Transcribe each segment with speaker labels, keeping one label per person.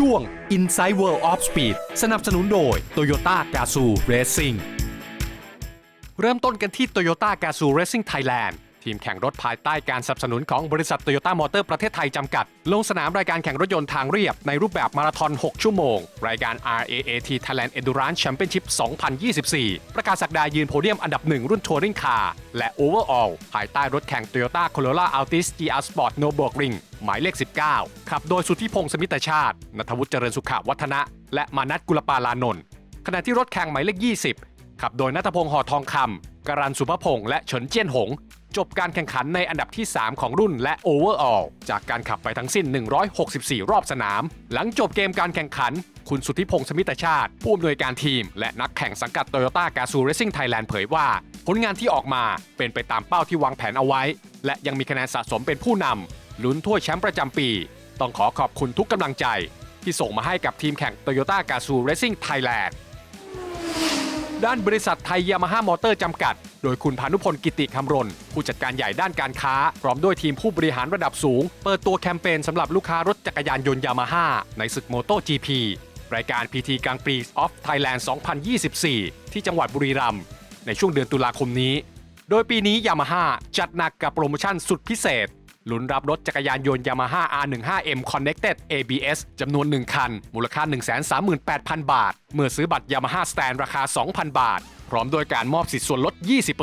Speaker 1: ช่วง Inside World of Speed สนับสนุนโดย Toyota Gazoo Racing เริ่มต้นกันที่ Toyota Gazoo Racing Thailand ทีมแข่งรถภายใต้การสนับสนุนของบริษัท Toyota Motor ประเทศไทยจำกัด ลงสนามรายการแข่งรถยนต์ทางเรียบในรูปแบบมาราธอน 6 ชั่วโมง รายการ RAAT Thailand Endurance Championship 2024 ประกาศสักดายืนโพเดียมอันดับหนึ่งรุ่น Touring Car และ Overall ภายใต้รถแข่ง Toyota Corolla Altis GR Sport Nürburgring หมายเลข 19 ขับโดยสุทธิพงศ์สมิตชาตินัทวุฒิเจริญสุขวัฒนะ และมานัทกุลปาลานนท์ขณะที่รถแข่งหมายเลข 20 ขับโดยนัทพงศ์ห่อทองคำการันสุภพงศ์และเฉินเจี้ยนหง จบการแข่งขันในอันดับที่ 3 ของรุ่นและ Overall จากการขับไปทั้งสิ้น 164 รอบสนาม หลังจบเกมการแข่งขัน คุณสุทธิพงศ์สมิตชาติ ผู้อำนวยการทีม และนักแข่งสังกัด Toyota g a z o o Racing Thailand เผยว่า ผลงานที่ออกมาเป็นไปตามเป้าที่วางแผนเอาไว้ และยังมีคะแนนสะสมเป็นผู้นำลุ้นถ้วยแชมป์ประจำปี ต้องขอขอบคุณทุกกำลังใจ ที่ส่งมาให้กับทีมแข่ง Toyota g a z o o Racing Thailand ด้านบริษัทไทยยามาฮ่ามอเตอร์จำกัด โดยคุณพานุพลกิติคำรณ ผู้จัดการใหญ่ด้านการค้า พร้อมด้วยทีมผู้บริหารระดับสูง เปิดตัวแคมเปญสำหรับลูกค้ารถจักรยานยนต์ยามาฮ่าในศึกโมโต GP รายการ PT กลางปีออฟไทยแลนด์ 2024 ที่จังหวัดบุรีรัมย์ในช่วงเดือนตุลาคมนี้ โดยปีนี้ยามาฮ่าจัดหนักกับโปรโมชั่นสุดพิเศษลุ้นรับรถจักรยานยนต์ Yamaha R15M Connected ABS จำนวน 1 คัน มูลค่า 138,000 บาท เมื่อซื้อบัตร Yamaha Stand ราคา 2,000 บาท พร้อมโดยการมอบสิทธิ์ส่วนลด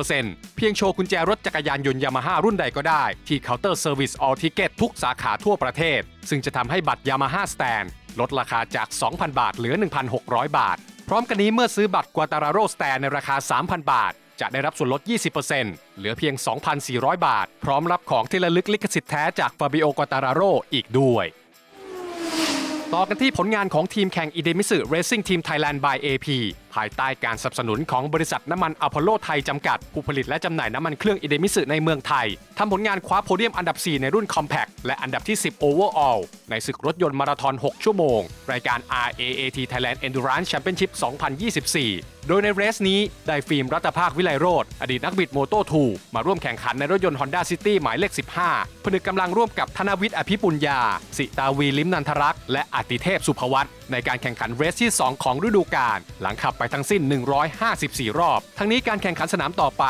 Speaker 1: 20%เพียงโชว์กุญแจรถจักรยานยนต์ Yamaha รุ่นใดก็ได้ ที่เคาน์เตอร์เซอร์วิส All Ticket ทุกสาขาทั่วประเทศ ซึ่งจะทำให้บัตร Yamaha Stand ลดราคาจาก 2,000 บาทเหลือ 1,600 บาท พร้อมกันนี้เมื่อซื้อบัตร Quattararo Stand ในราคา 3,000 บาท จะได้รับส่วนลด 20%เหลือเพียง 2,400 บาท พร้อมรับของที่ระลึกลิขสิทธิ์แท้จาก Fabio Quattararo อีกด้วยต่อกันที่ผลงานของทีมแข่ง i d e m i s u Racing Team Thailand by AP ภายใต้การสนับสนุนของบริษัทน้ำมันอพอลโลไทยจำกัด ผู้ผลิตและจำหน่ายน้ำมันเครื่อง i d e m i s u ในเมืองไทยทำผลงานคว้าโพเดียมอันดับ 4 ในรุ่น Compact และอันดับที่ 10 Overall ในศึกรถยนต์มาราธอน 6 ชั่วโมง รายการ RAAT Thailand Endurance Championship 2024 โดยในเรสนี้ได้ฟิล์มรัตภาควิไลโรธอดีตนักบิดโมโต2มาร่วมแข่งขันในรถยนต์ Honda City หมายเลข 15 ผนึกกำลังร่วมกับธนวิทย์อภิปุญญา สิตาวีลิมนันทรักษ์และอติเทพสุภวัต ในการแข่งขันเรสที่ 2 ของฤดูกาลหลังขับไปทั้งสิ้น 154 รอบ ทั้งนี้การแข่งขันสนามต่อไป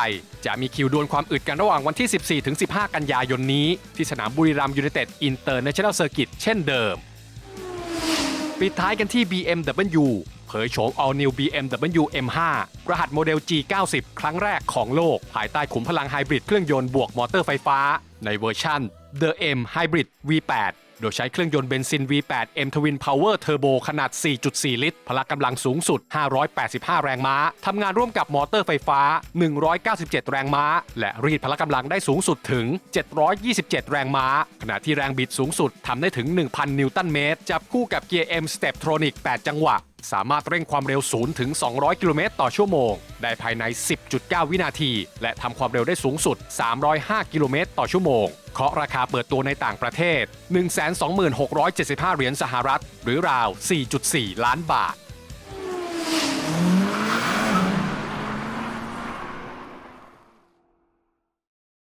Speaker 1: จะมีคิวดวลความอึดกันระหว่างวันที่ 14ถึง15 กันยายนนี้ ที่สนามบุรีรัมย์ยูไนเต็ดอินเตอร์เนชั่นแนลเซอร์กิตเช่นเดิม ปิดท้ายกันที่ BMW เผยโฉม All New BMW M5 รหัสโมเดล G90 ครั้งแรกของโลก ภายใต้ขุมพลังไฮบริดเครื่องยนต์บวกมอเตอร์ไฟฟ้า ในเวอร์ชัน The M Hybrid V8 โดยใช้เครื่องยนต์เบนซิน V8 M Twin Power Turbo ขนาด 4.4 ลิตร พละกำลังสูงสุด 585 แรงม้า ทำงานร่วมกับมอเตอร์ไฟฟ้า 197 แรงม้า และรีดพละกำลังได้สูงสุดถึง 727 แรงม้า ขณะที่แรงบิดสูงสุดทำได้ถึง 1,000 นิวตันเมตร จับคู่กับเกียร์ M Steptronic 8 จังหวะ สามารถเร่งความเร็ว 0 ถึง 200 กิโลเมตรต่อชั่วโมง ได้ภายใน 10.9 วินาที และทำความเร็วได้สูงสุด 305 กิโลเมตรต่อชั่วโมง เคาะราคาเปิดตัวในต่างประเทศ 126,75เหรียญสหรัฐ หรือราว 4.4 ล้านบาท